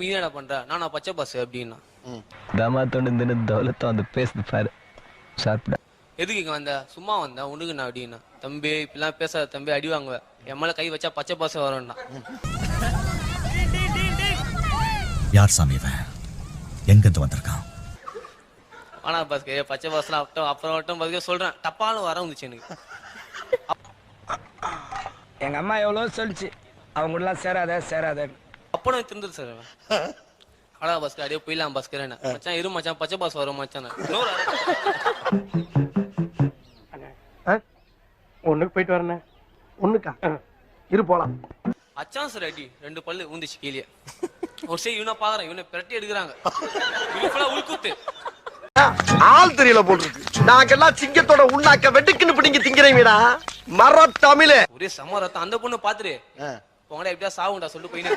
நீ என்னடா பண்ற? நான் பச்சை பாஸ் அப்படின்னா. தமா தொண்டு தௌலத்தம் வந்து பேசுது பாரு. சாப்பிட. எதுக்கு இங்க வந்த? சும்மா வந்த? உனக்கு நான் அப்படின்னா. தம்பி இப்படிலாம் பேசாத தம்பி அடி வாங்குவேன் என் மேல கை வச்சா பச்சை பாஸ் வரும்னா. யார் சாமி இவன்? எங்கிருந்து வந்திருக்கான்? ஆனா பாஸ்கே பச்சை பாஸ்லாம் அப்புறம் அப்புறம் மட்டும் பாஸ்கே சொல்றேன். தப்பாலும் வர வந்துச்சு எனக்கு. எங்க அம்மா எவ்வளோ சொல்லிச்சு. அவங்க கூடலாம் சேராத சேராத அப்போ நான் திருந்துரு சார். அடா பாஸ்கர் அப்படியே போயிடலாம் பாஸ்கர் என்ன? மச்சான் இரு மச்சான் பச்சை பாஸ் வரும் மச்சான். ஒண்ணுக்கு போயிட்டு வரேன். ஒண்ணுக்கா? இரு போலாம். அச்சான் சார் அடி ரெண்டு பல்லு ஊந்துச்சு கீழே. ஒரு சரி இவனை பாக்குறேன். இவனை பிரட்டி எடுக்கிறாங்க. உள்குத்து. ஆள் தெரியல போட்டுருக்கு. நாங்கெல்லாம் சிங்கத்தோட உண்ணாக்க வெட்டுக்குன்னு பிடிங்க திங்கிறீங்கடா மர தமிழே. ஒரே சம ரத்தம். அந்த பொண்ணு பாத்துரு. உங்கள்ட்ட எப்படியா சாவுண்டா சொல்லு போயின்னு